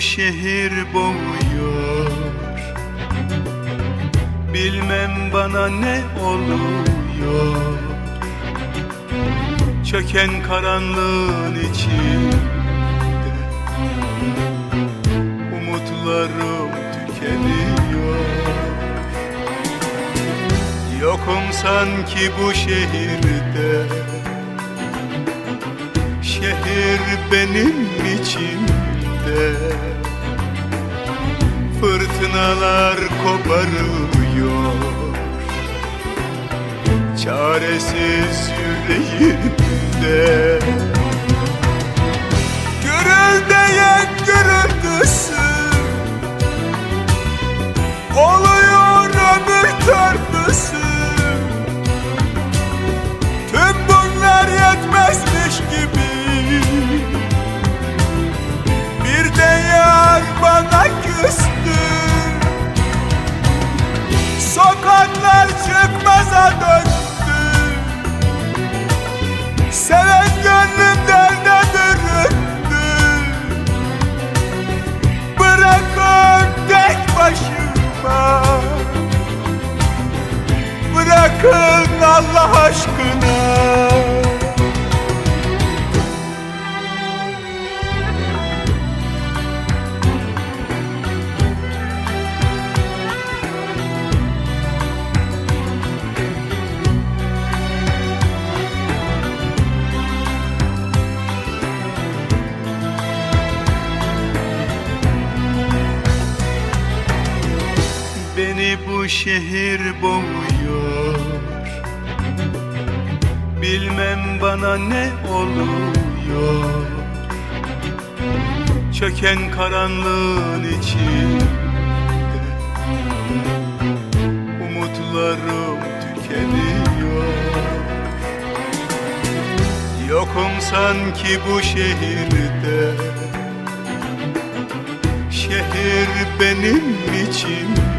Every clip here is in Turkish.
bu şehir boğuyor. Bilmem bana ne oluyor. Çöken karanlığın içinde Umutlarım tükeniyor. Yokum sanki bu şehirde. Şehir benim içimde Fırtınalar koparıyor Çaresiz yüreğimde şehir boğuyor. Bilmem bana ne oluyor. Çöken karanlığın içinde Umutlarım tükeniyor. Yokum sanki bu şehirde. Şehir benim içimde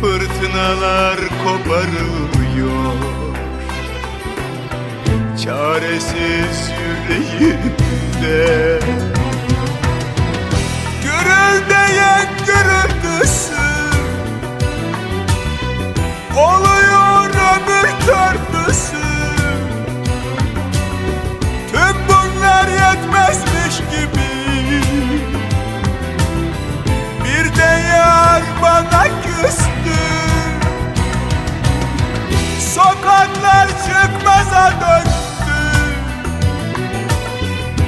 Fırtınalar koparıyor Çaresiz yüreğimde. Gürüldeyen gürültüsü. Oluyor Sokaklar çıkmaza döndü.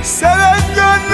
Seven gönlüm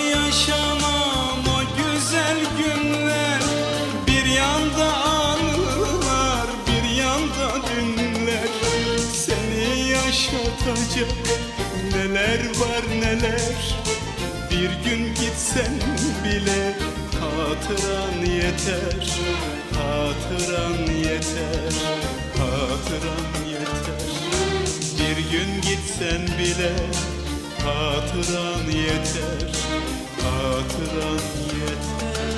yaşatacak neler var neler? Bir gün gitsen bile hatıran yeter Hatıran yeter Hatıran yeter. Bir gün gitsen bile Hatıran yeter, hatıran yeter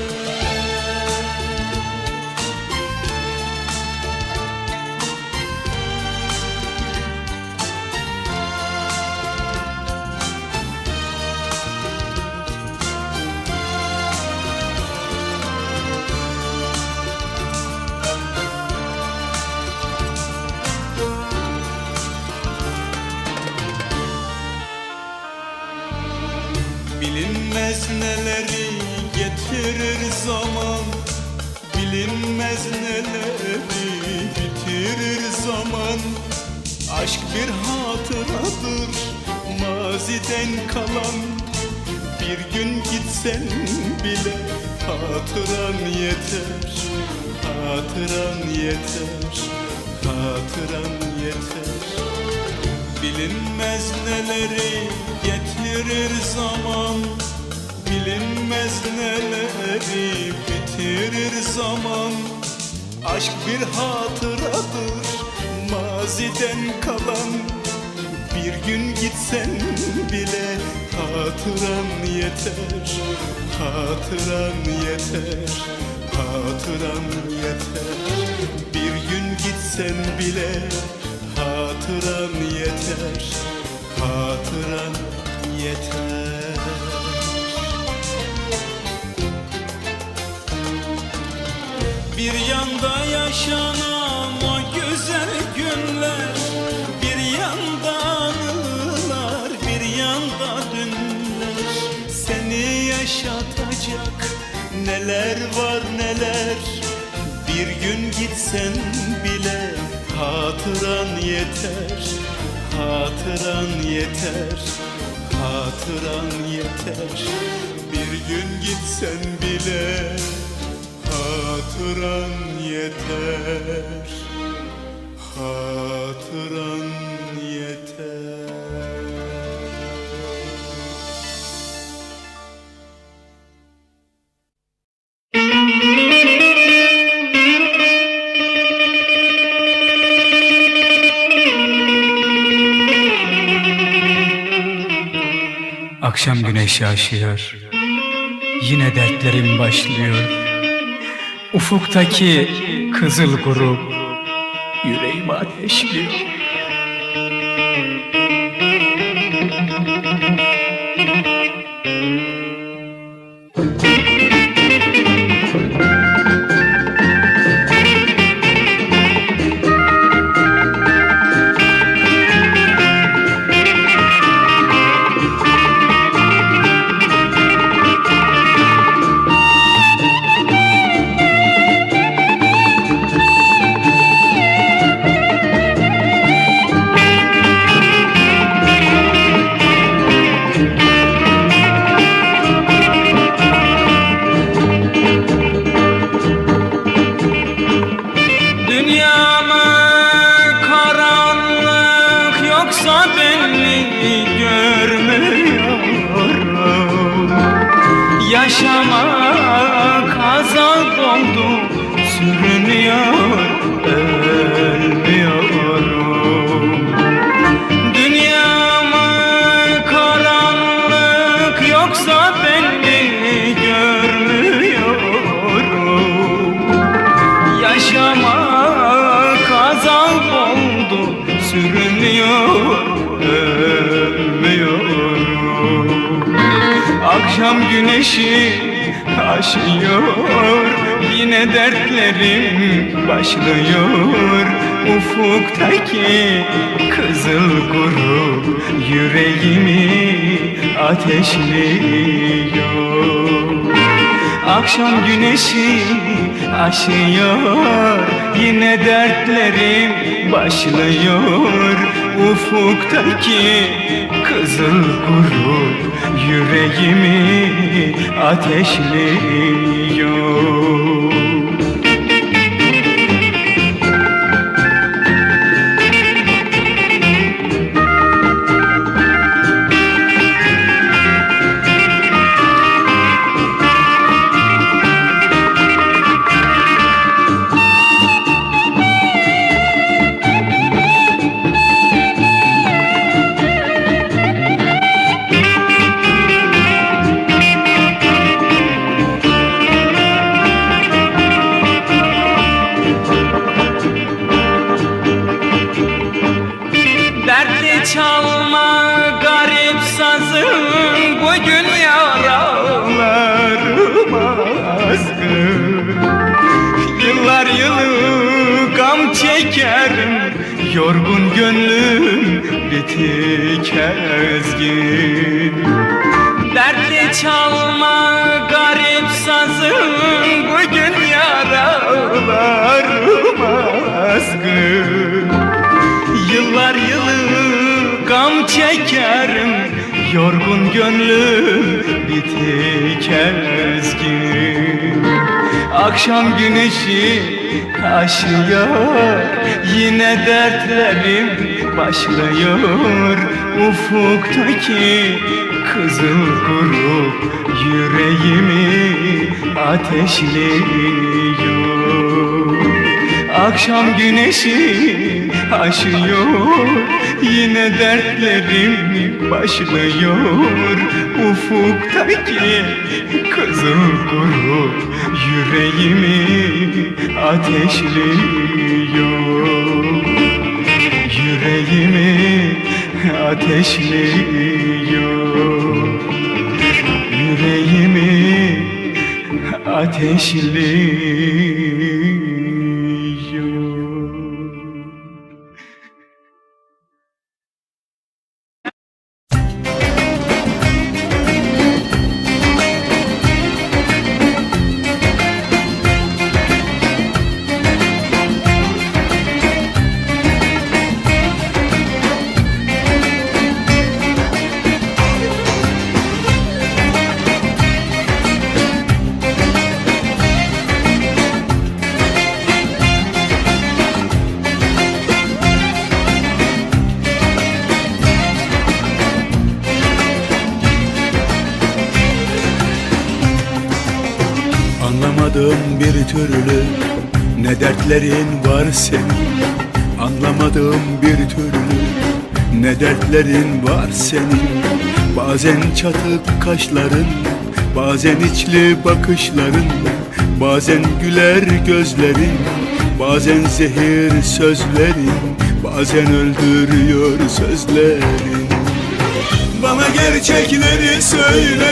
gitsen bile hatıran yeter Hatıran yeter, hatıran yeter. Bilinmez neleri getirir zaman Bilinmez neleri bitirir zaman. Aşk bir hatıradır maziden kalan Bir gün gitsen bile hatıran yeter Hatıran yeter, hatıran yeter. Bir gün gitsen bile hatıran yeter Hatıran yeter. Bir yanda yaşanan o güzel günler yaşatacak. Neler var neler. Bir gün gitsen bile hatıran yeter. Hatıran yeter. Hatıran yeter. Bir gün gitsen bile Hatıran yeter. Hatıran yeter Akşam güneşi aşıyor Yine dertlerim başlıyor. Ufuktaki kızıl grup Yüreğimi ateşliyor Güneşi aşıyor. Yine dertlerim başlıyor. Uf Ufuktaki kızıl grup yüreğimi ateşliyor. Akşam güneşi aşıyor. Yine dertlerim başlıyor Ufuktaki kızıl grup yüreğimi ateşliyor Yorgun gönlüm bitik ezgin Akşam güneşi aşıyor Yine dertlerim başlıyor. Ufuktaki kızıl grup Yüreğimi ateşliyor. Akşam güneşi aşıyor Yine dertlerim başlıyor. Ufuktaki kızıl grup Yüreğimi ateşliyor. Yüreğimi ateşliyor. Yüreğimi ateşliyor Bir türlü ne dertlerin var senin? Anlamadım bir türlü ne dertlerin var senin? Bazen çatık kaşların, bazen içli bakışların Bazen güler gözlerin, bazen zehir sözlerin Bazen öldürüyor sözlerin. Bana gerçekleri söyle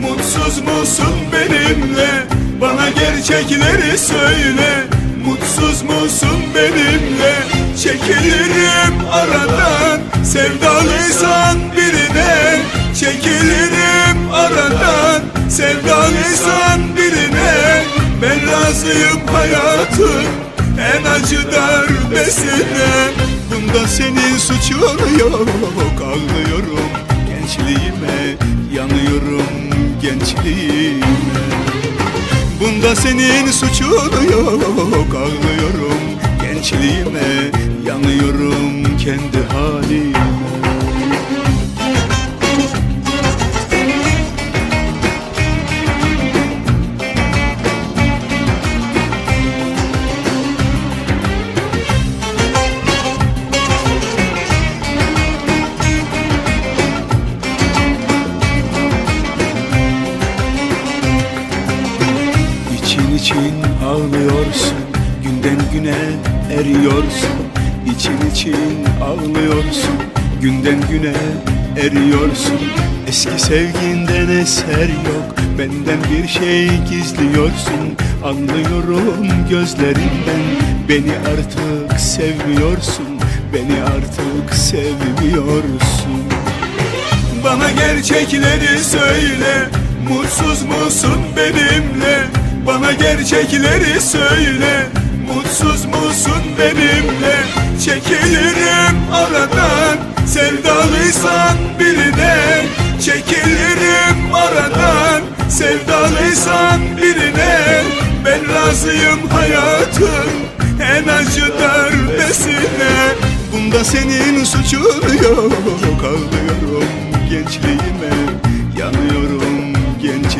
Mutsuz musun benimle Bana gerçekleri söyle. Mutsuz musun benimle? Çekilirim aradan. Sevdalıysan birine. Çekilirim aradan. Sevdalıysan birine. Ben razıyım hayatın En acı darbesine. Bunda senin suçun yok. Ağlıyorum gençliğime. Yanıyorum gençliğime Bunda senin suçun yok Ağlıyorum. Gençliğime Yanıyorum kendi halime güne eriyorsun İçin için ağlıyorsun. Günden güne eriyorsun Eski sevginden eser yok. Benden bir şey gizliyorsun Anlıyorum gözlerinden. Beni artık sevmiyorsun Beni artık sevmiyorsun. Bana gerçekleri söyle Mutsuz musun benimle? Bana gerçekleri söyle musun benimle Çekilirim aradan. Sevdalıysan birine Çekilirim aradan. Sevdalıysan birine Ben razıyım hayatın En acı darbesine. Bunda senin suçun yok Ağlıyorum gençliğime Yanıyorum gençliğime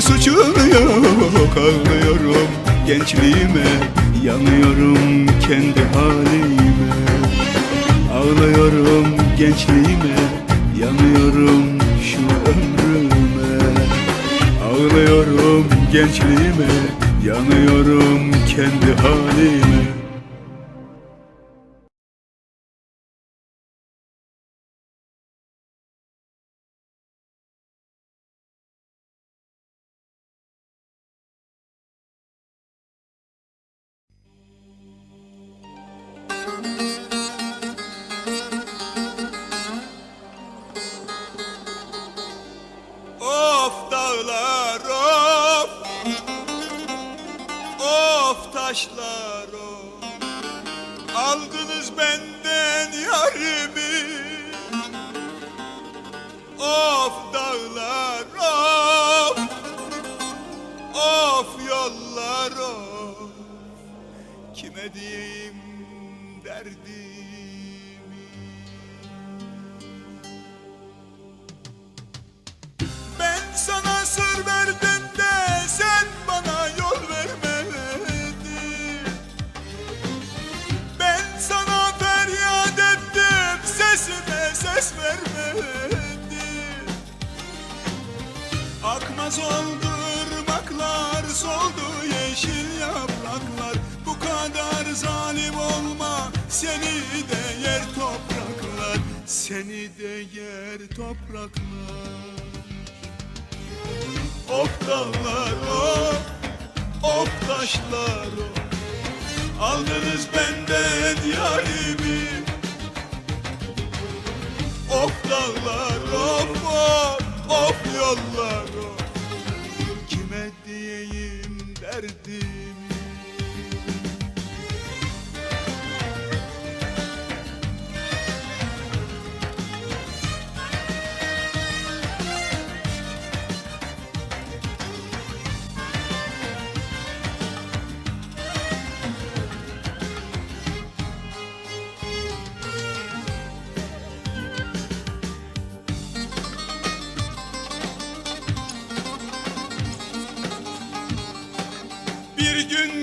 senin suçun yok Ağlıyorum. Gençliğime Yanıyorum kendi halime. Ağlıyorum gençliğime Yanıyorum şu ömrüme. Ağlıyorum gençliğime Yanıyorum kendi halime Kime diyeyim derdimi? Ben sana sır verdim de sen bana yol vermedin. Ben sana feryat ettim sesime ses vermedin. Akmaz oldu soldu yeşil yapraklar? Bu kadar zalim olma. Seni de yer topraklar. Seni de yer topraklar. Of dağlar of Of taşlar of Aldınız benden yarimi. Of dağlar of of Of yollar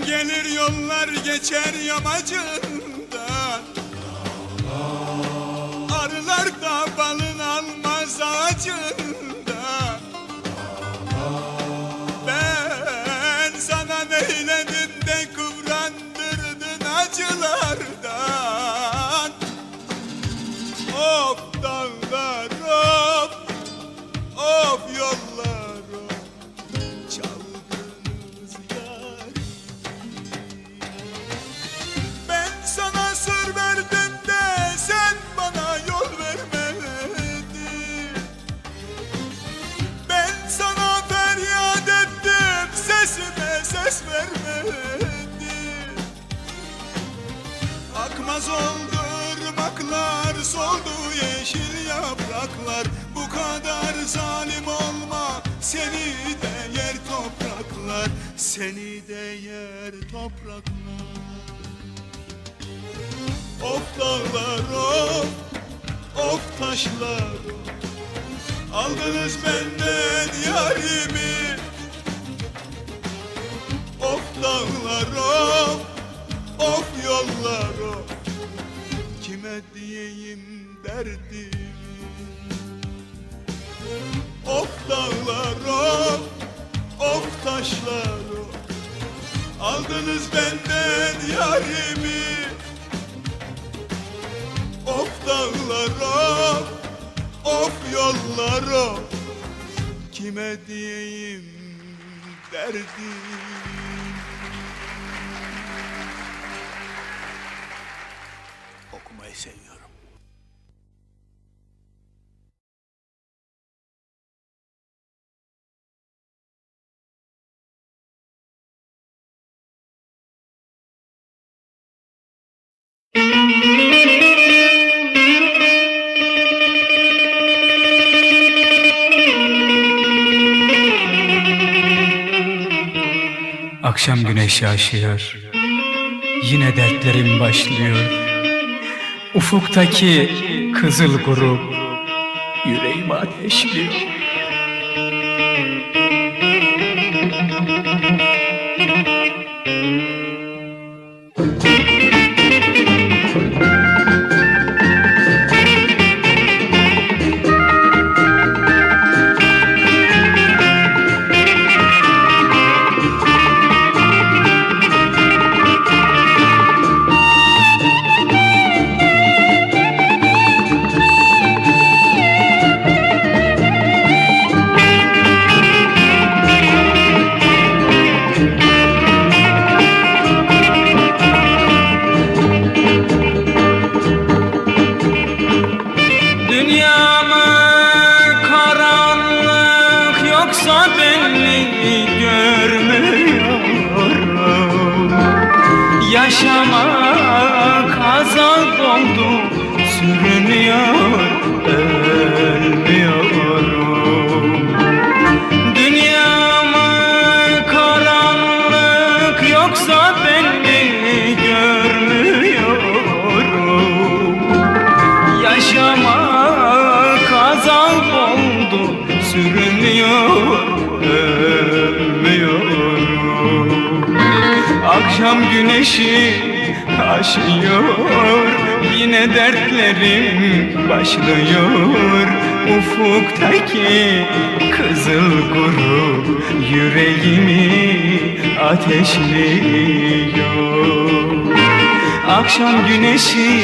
gelir yollar geçer yamacından Arılar da balın almaz ağacından Akmaz oldu ırmaklar soldu yeşil yapraklar. Bu kadar zalim olma seni de yer topraklar. Seni de yer topraklar. Of dağlar of Of taşlar. Aldınız benden yarimi. Of dağlar of Of yollar of Kime diyeyim derdimi Of dağlar of Of taşlar of Aldınız benden yarimi. Of dağlar of Of yollar of Kime diyeyim derdimi seviyorum. Akşam güneşi aşıyor Yine dertlerim başlıyor Ufuktaki kızıl grup. Yüreğimi ateşliyor Yaşamak azap oldu sürünüyor Akşam güneşi aşıyor. Yine dertlerim başlıyor. Ufuktaki kızıl grup Yüreğimi ateşliyor. Akşam güneşi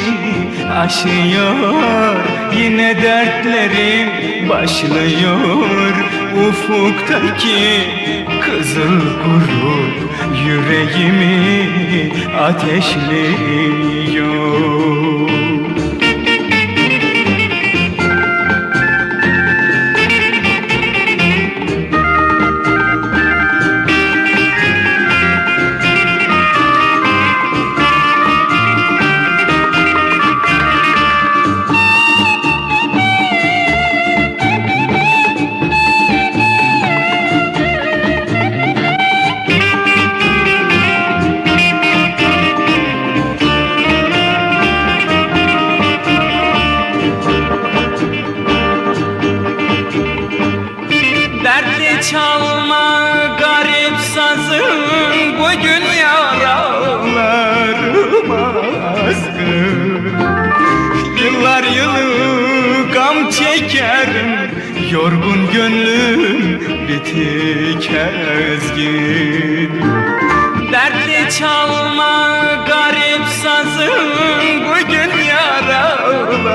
aşıyor. Yine dertlerim başlıyor Ufuktaki kızıl grup Yüreğimi ateşliyor